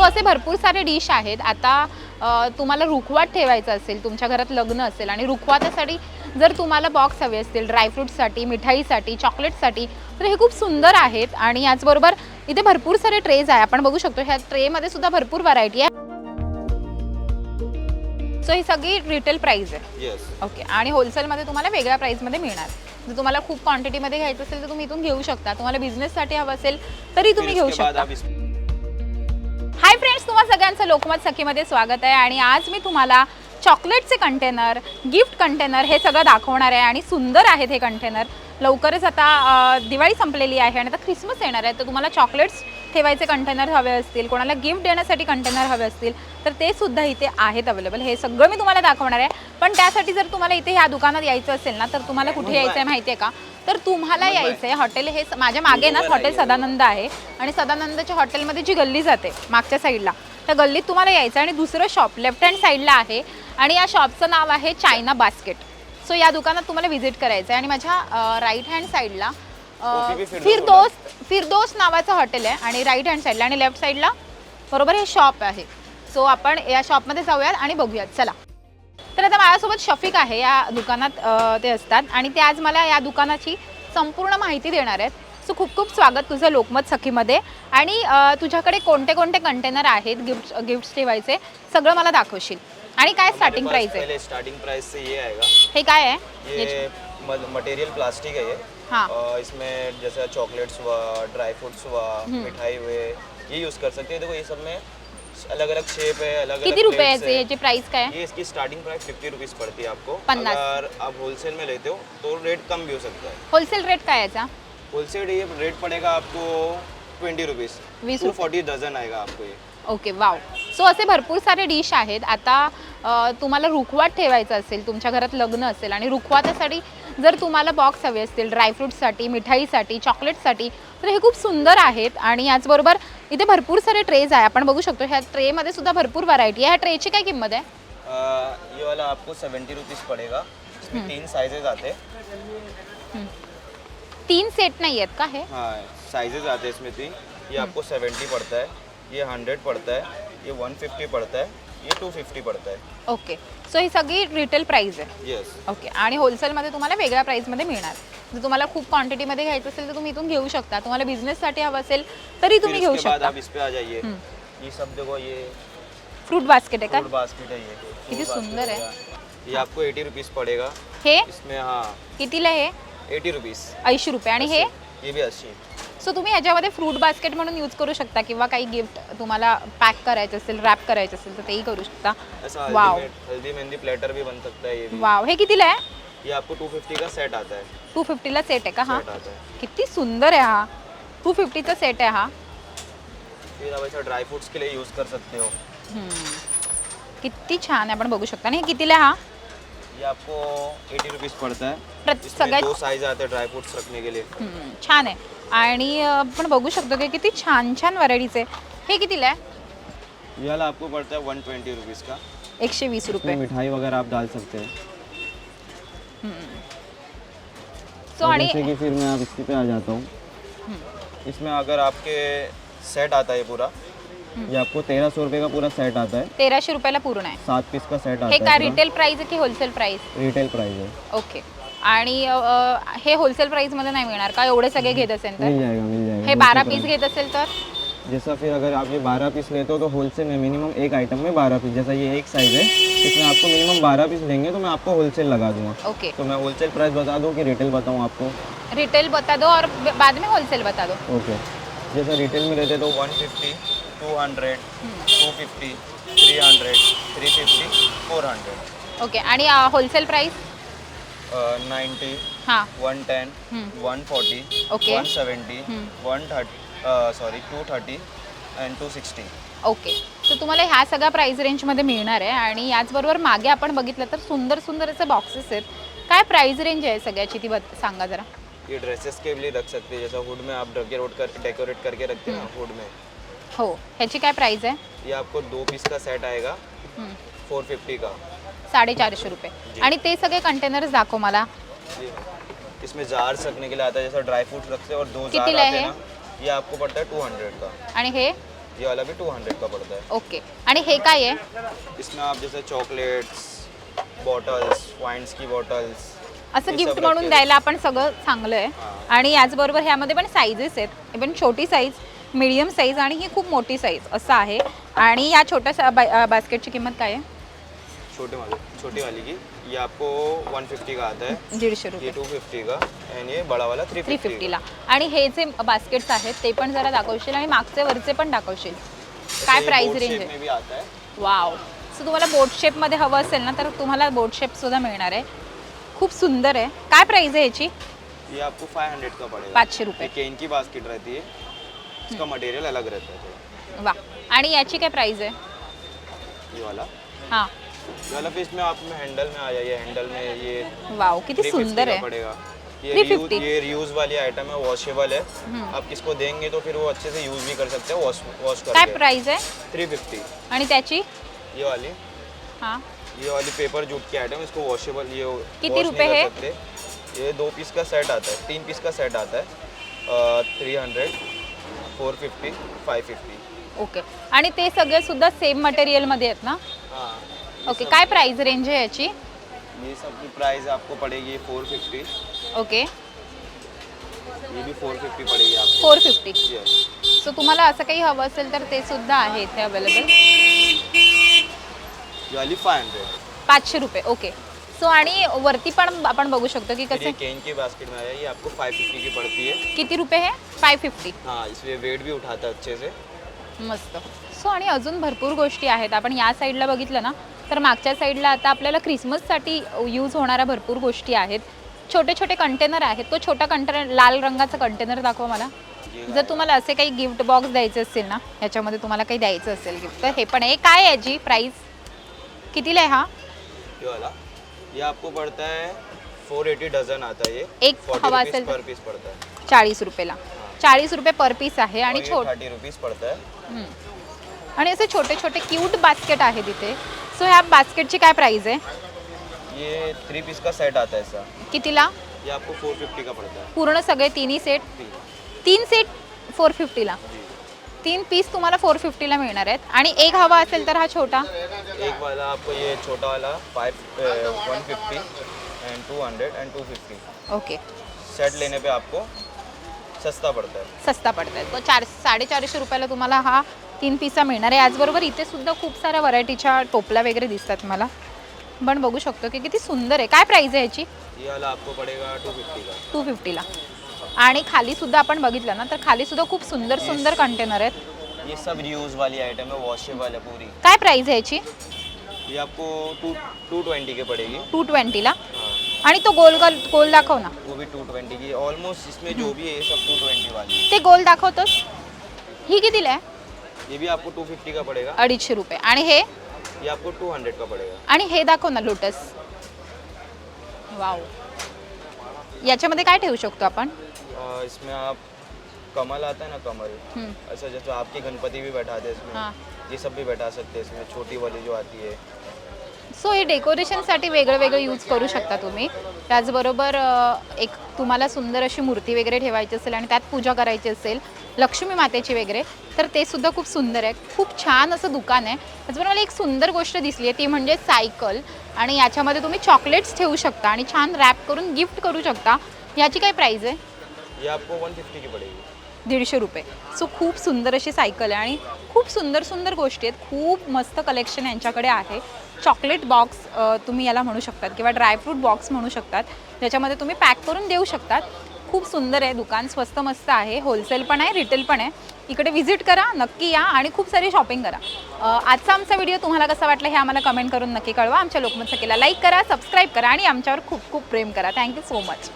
So असे भरपूर सारे डिश आहेत आता तुम्हाला रुखवात ठेवायचं असेल तुमच्या घरात लग्न असेल आणि रुखवातासाठी जर तुम्हाला बॉक्स हवे असतील ड्रायफ्रूटसाठी मिठाईसाठी चॉकलेटसाठी तर हे खूप सुंदर आहेत आणि याचबरोबर इथे भरपूर सारे ट्रेज आहे. आपण बघू शकतो ह्या ट्रेमध्ये सुद्धा भरपूर व्हरायटी आहे. सो ही सगळी रिटेल प्राइस आहे. ओके आणि होलसेलमध्ये तुम्हाला वेगळ्या प्राईसमध्ये मिळणार. जर तुम्हाला खूप क्वांटिटीमध्ये घ्यायचं असेल तर तुम्ही इथून घेऊ शकता. तुम्हाला बिझनेससाठी हवं असेल तरी तुम्ही घेऊ शकता. हाय फ्रेंड्स तुम्हा सगळ्यांचं लोकमत सखीमध्ये स्वागत आहे आणि आज मी तुम्हाला चॉकलेटचे कंटेनर गिफ्ट कंटेनर हे सगळं दाखवणार आहे आणि सुंदर आहेत हे कंटेनर लवकरच आता दिवाळी संपलेली आहे आणि आता ख्रिसमस येणार आहे तर तुम्हाला चॉकलेट्स ठेवायचे कंटेनर हवे असतील कोणाला गिफ्ट देण्यासाठी कंटेनर हवे असतील तर ते सुद्धा इथे आहेत अवेलेबल हे सगळं मी तुम्हाला दाखवणार आहे. पण त्यासाठी जर तुम्हाला इथे ह्या दुकानात यायचं असेल ना तर तुम्हाला कुठे यायचं आहे माहिती आहे का? तर तुम्हाला यायचं आहे हॉटेल हे माझ्या मागे ना हॉटेल सदानंद आहे आणि सदानंदच्या हॉटेलमध्ये जी गल्ली जाते मागच्या साईडला त्या गल्लीत तुम्हाला यायचं आहे आणि दुसरं शॉप लेफ्ट हँड साईडला आहे आणि या शॉपचं नाव आहे चायना बास्केट. सो या दुकानात तुम्हाला व्हिजिट करायचं आहे आणि माझ्या राईट हँड साईडला फिरदोस फिरदोस फिरदोस नावाचं हॉटेल आहे आणि राईट हँड साईडला आणि लेफ्ट साईडला बरोबर हे शॉप आहे. सो आपण या शॉपमध्ये जाऊयात आणि बघूयात. चला. तर आता माझ्यासोबत शफिक आहे. या दुकानात ते असतात आणि ते आज मला या दुकानाची संपूर्ण माहिती देणार आहेत. सो खूप खूप स्वागत तुझं लोकमत सखीमध्ये. आणि तुझ्याकडे कोणते कोणते कंटेनर आहेत गिफ्ट गिफ्ट्स ठेवायचे सगळं मला दाखवशील. आणि काय स्टार्टिंग प्राइस आहे? स्टार्टिंग प्राइस से ये आएगा हे काय आहे? मटेरियल प्लास्टिक है. ये हाँ। इसमें जैसे चॉकलेट्स हुआ ड्राई फ्रूट्स हुआ। मिठाई हुए ये यूज कर सकते हैं। देखो ये सब में अलग अलग शेप है अलग किती अलग रुपये याचे याची प्राइस काय आहे ये इसकी स्टार्टिंग प्राइस फिफ्टी रुपीज़ पड़ती है आपको। पन्नास। अगर आप होलसेल में लेते हो तो रेट कम भी हो सकता है। होलसेल रेट काय आहे याचा होलसेल ये रेट पड़ेगा आपको ट्वेंटी रुपीज़ वीस टू रुपये फोर्टी डजन आएगा आपको ये। ओके वाव सो असे भरपूर सारे डिश आहेत. आता अ, तुम्हाला रुखवात ठेवायचं असेल तुमच्या घरात लग्न असेल आणि रुखवातासाठी जर तुम्हाला बॉक्स हवे असतील ड्रायफ्रूटसाठी मिठाईसाठी चॉकलेटसाठी तर हे खूप सुंदर आहेत. आणि याचबरोबर इथे भरपूर सारे ट्रेज आहे. आपण बघू शकतो ह्या ट्रेमध्ये सुद्धा भरपूर व्हरायटी आहे. ह्या ट्रेची काय किंमत आहे? ये वाला आपको सेवेंटी रुपीज़ पड़ेगा. इसमें तीन साइजेज आते. हैं तीन सेट नाही आहेत का हे? हाँ साइजेज आते हैं इसमें तीन. ये आपको सेवेंटी पड़ता है ये हंड्रेड पड़ता है ये वन फिफ्टी पड़ता है ये टू फिफ्टी पड़ता है ओके सो ही सगळी रिटेल प्राईस आहे. यस ओके आणि होलसेलमध्ये तुम्हाला वेगळ्या प्राईसमध्ये मिळणार. जर तुम्हाला खूप क्वांटिटीमध्ये घ्यायचं असेल तर तुम्ही इथून घेऊ शकता. तुम्हाला बिझनेससाठी हवं असेल तरी फिर तुम्ही घेऊ बाद शकता. आप इस पे आ जाइए। ये सब देखो ये फ्रूट बास्केट आहे का? फ्रूट बास्केट है ये. किती fruit सुंदर basket है। हो। ये आपको एटी रुपीज़ पड़ेगा. हे? इसमें हाँ. कितीला हे? एटी रुपीज़ ऐंशी रुपये. आणि हे? ये भी अस्सी. सो तुम्ही ह्याच्यामध्ये फ्रूट बास्केट म्हणून यूज करू शकता किंवा काही गिफ्ट तुम्हाला पॅक करायचं असेल रॅप करायचं असेल तर तेही करू शकता. वाव हल्दी मेहंदी प्लेटर भी बन सकता है ये भी वाव हे कितीला आहे? ये आपको टू फिफ्टी का सेट आता है टू फिफ्टीला सेट आहे का? हा? आता है किती सुंदर आहे हा. टू फिफ्टीचा सेट आहे हा. फिर आप ऐसा ड्राई फ्रूट्स के लिए यूज़ कर सकते हो. हम्म. किती छान आहे. आपण बघू शकता आणि हे कितीला आहे हा? ये आपको एटी रुपीज़ पड़ता है। प्रत- इसमें सगळ्यात दो साइज आते हैं ड्राई फ्रूट्स रखने के लिए। हम्म, छान आहे. आणि अं, आपण बघू शकतो की किती छान छान व्हरायटीचे हे कितीला आहे? ये वाला आपको पड़ता है वन ट्वेंटी रुपीज़ का. एकशे वीस रुपये. इसमें मिठाई वगैरह आप डाल सकते हैं। सो आणि जैसे कि फिर मैं आप इसी पे आ जाता हूँ। इसमें अगर आपके सेट आता है पूरा ये आपको तेरह सौ रुपये का पूरा सेट आता है। तेराशे रुपयाला पूर्ण आहे. सात पीस का सेट हे आता काय है रिटेल प्राइस आहे की होलसेल प्राइस रिटेल प्राइस है ओके आणि अ, अ, हे होलसेल प्राइसमध्ये नाही मिळणार का? एवढे सगळे घेत असेल तर? मिल जाएगा मिल जाएगा हे बारा पीस घेत असेल तर? जैसा फिर अगर आप ये बारह पीस लेते हो तो होलसेल में मिनिमम एक आइटम में बारह पीस जैसा ये एक साइज है इसमें आपको मिनिमम बारह पीस लेंगे तो मैं आपको होलसेल लगा दूंगा। ओके तो मैं होलसेल प्राइस बता दूँ कि रिटेल बताऊँ आपको? रिटेल बता दो और ब- बाद में होलसेल बता दो। ओके जैसा रिटेल में लेते तो one fifty two hundred two fifty three hundred three fifty four hundred. Okay आणि होलसेल प्राइस नाइन्टी हां. One ten. One forty Okay. One हम्म. One thirty sorry two thirty and two sixty. Okay. तर तुम्हाला ह्या सगळ्या price रेंजमध्ये मिळणार आहे आणि याचबरोबर मागे आपण बघितलं तर सुंदर सुंदर असे बॉक्सेस आहेत. काय प्राइस रेंज आहे सगळ्याची ती बत- सांगा जरा. ये ड्रेसेस के लिए रख सकते हैं जैसा हुड में आप डेकोरेट करके डेकोरेट करके रखते हैं ना हुड में. हो. ह्याची काय प्राइस आहे? ये आपको दो पीस का सेट आएगा। हम्म. फोर फिफ्टी का। साडेचारशे रुपये. जी. आणि ते सगळे कंटेनर्स दाखव मला. ये इसमें जार रखने के लिए आता है जैसा ड्राई फ्रूट रखते हैं और दो जार आते हैं है? ना ये आपको पड़ता है टू हंड्रेड का। आणि हे? ये वाला भी टू हंड्रेड का पड़ता है। ओके. आणि हे काय आहे? इसमें आप जैसे चॉकलेट्स बॉटल्स वाइन्स की बॉटल्स असं गिफ्ट म्हणून. द्यायला आपण सगळं चांगलं आहे. हां. आणि याचबरोबर ह्यामध्ये पण साईजेस आहेत. पण छोटी साईज मीडियम साईज आणि ही खूप मोठी साईज असं आहे. आणि या छोट्या बास्केटची किंमत काय आहे? छोटे वाले छोटी वाली की. ये आपको 150 का आता है. दीडशे ये रुपये 250 का. एंड ये बड़ा वाला 350 थ्री फिफ्टीला आणि हे जे बास्केट्स आहेत ते पण जरा दाखवशील? आणि मागचे वरचे पण दाखवशील? काय प्राइस रेंज आहे? में भी आता है. वाव सो तुम्हाला बोट शेपमध्ये हवं असेल ना तर तुम्हाला बोट शेपसुद्धा मिळणार आहे. खूप सुंदर आहे. काय प्राइस आहे याची? ये आपको 500 का पड़ेगा. पाचशे रुपये. केन की बास्केट रहती है. इसका मटेरियल अलग रहता है थोड़ा। वा आणि याची काय प्राइस आहे? ये वाला? हाँ। ये वाला फिर इसमें आप में हैंडल में आ जाइए हैंडल में ये वाव किती 350 सुंदर आहे पड़ेगा। ये 350 ये रियूज वाली आइटम है वॉशेबल है। हम्म. आप किसको देंगे तो फिर वो अच्छे से यूज़ भी कर सकते हैं वॉश वॉश काय करके। प्राइस आहे? थ्री फिफ्टी आणि त्याची? ये वाली। हाँ। ये वाली पेपर जूट की आइटम इसको वॉशेबल ये कितनी रुपए है? ये दो पीस का सेट आता है तीन पीस का सेट आता है three hundred four fifty five fifty. Okay. आणि ते सगळे सुद्धा सेम मटेरियलमध्ये आहेत ना? हाँ. ओके. काय प्राइस रेंज आहे याची? ये सब की प्राइस आपको पड़ेगी फोर फिफ्टी. ओके. ये भी फोर फिफ्टी पड़ेगी आपको. Four fifty. यस सो तुम्हाला असं काही हवं असेल तर ते सुद्धा आहे इथे अवेलेबल ये वाली फाइव हंड्रेड पाचशे रुपये. ओके. सो आणि वरती पण आपण बघू शकतो की कसं केन की बास्केट में आया ये आपको फाइव फिफ्टी की पड़ती है। किती रुपये आहे फाय फिफ्टी हाँ इसमें वेट भी उठाता है अच्छे से। मस्त. सो आणि अजून भरपूर गोष्टी आहेत. आपण या साईडला बघितलं ना तर मागच्या साईडला आता आपल्याला क्रिसमससाठी यूज होणाऱ्या भरपूर गोष्टी आहेत. छोटे छोटे कंटेनर आहेत. तो छोटा कंटेनर लाल रंगाचा कंटेनर दाखवा मला. जर तुम्हाला असे काही गिफ्ट बॉक्स द्यायचे असतील ना याच्यामध्ये तुम्हाला काही द्यायचं असेल गिफ्ट तर हे पण आहे. काय आहे याची प्राईस कितीला आहे हा? ये वाला. ये आपको पड़ता है फोर एटी डजन आता है ये। एक हवा असेल तर पर पीस पड़ता है। चाळीस रुपयाला. चाळीस रुपये पर पीस आहे आणि छोट थर्टी रुपीज पड़ता है। हम्म. आणि असे छोटे छोटे क्यूट बास्केट आहे तिथे सो ह्या बास्केटची काय प्राईस आहे? ये थ्री पीस का सेट आता है ऐसा कितीला? ये आपको फोर फिफ्टी का पड़ता है। पूर्ण सगळे तिन्ही सेट तीन तीन सेट फोर फिफ्टीला जी. तीन पीस तुम्हाला फोर फिफ्टीला मिळणार आहेत. आणि एक हवा असेल तर हा छोटा? एक वाला आपको ये छोटा वाला five one fifty and two hundred and two fifty okay set लेने पे आपको सस्ता पड़ता है। सस्ता पडत आहे तो चार साडेचारशे रुपयाला तुम्हाला हा तीन पिसा मिळणार आहे. याचबरोबर इथे सुद्धा खूप साऱ्या व्हरायटीच्या टोपल्या वगैरे दिसतात मला. पण बघू शकतो की किती सुंदर आहे. काय प्राईज आहे याची? ये वाला आपको पड़ेगा टू फिफ्टी का टू फिफ्टीला आणि खाली सुद्धा आपण बघितलं ना तर खाली सुद्धा खूप सुंदर सुंदर कंटेनर आहेत. ये सब रियूज वाली आइटम है वॉशेबल है पूरी। काय प्राईज आहे याची? ये आपको टू टू ट्वेंटी की पड़ेगी। टू ट्वेंटीला आणि तो गोल गोल गोल दाखव ना। वो भी टू ट्वेंटी की ऑलमोस्ट इसमें जो भी है ये सब टू ट्वेंटी वाली ते गोल दाखवतोस ही कितीला आहे? ये भी आपको टू फिफ्टी का पड़ेगा। अडीचशे रुपये. आणि हे? ये आपको टू हंड्रेड का पड़ेगा। आणि हे दाखव ना लोटस वाव याच्यामध्ये काय ठेवू शकतो आपण? इसमें आप कमल आता है ना कमल ऐसा जैसे आपके गणपति भी बैठाते हैं इसमें हाँ। ये सब भी बैठा सकते हैं इसमें छोटी वाली जो आती है। सो हे डेकोरेशनसाठी वेगळं वेगळं यूज करू शकता तुम्ही. त्याचबरोबर अ, एक तुम्हाला सुंदर अशी मूर्ती वगैरे ठेवायची असेल आणि त्यात पूजा करायची असेल लक्ष्मी मातेची वगैरे तर ते सुद्धा खूप सुंदर आहे. खूप छान असं दुकान आहे. त्याचबरोबर मला एक सुंदर गोष्ट दिसली आहे ती म्हणजे सायकल. आणि याच्यामध्ये तुम्ही चॉकलेट्स ठेवू शकता आणि छान रॅप करून गिफ्ट करू शकता. याची काय प्राईज आहे? ये आपको वन फिफ्टी की पड़ेगी दीडशे रुपये. सो खूप सुंदर अशी सायकल आहे आणि खूप सुंदर सुंदर गोष्टी आहेत. खूप मस्त कलेक्शन यांच्याकडे आहे. चॉकलेट बॉक्स तुम्ही याला म्हणू शकतात किंवा ड्रायफ्रूट बॉक्स म्हणू शकतात. ज्याच्यामध्ये तुम्ही पॅक करून देऊ शकतात. खूप सुंदर आहे. दुकान स्वस्त मस्त आहे. होलसेल पण आहे रिटेल पण आहे. इकडे व्हिजिट करा नक्की या आणि खूप सारी शॉपिंग करा. आजचा आमचा व्हिडिओ तुम्हाला कसा वाटला हे आम्हाला कमेंट करून नक्की कळवा. आमच्या लोकमत सखीला लाईक करा सबस्क्राईब करा आणि आमच्यावर खूप खूप प्रेम करा. Thank you so much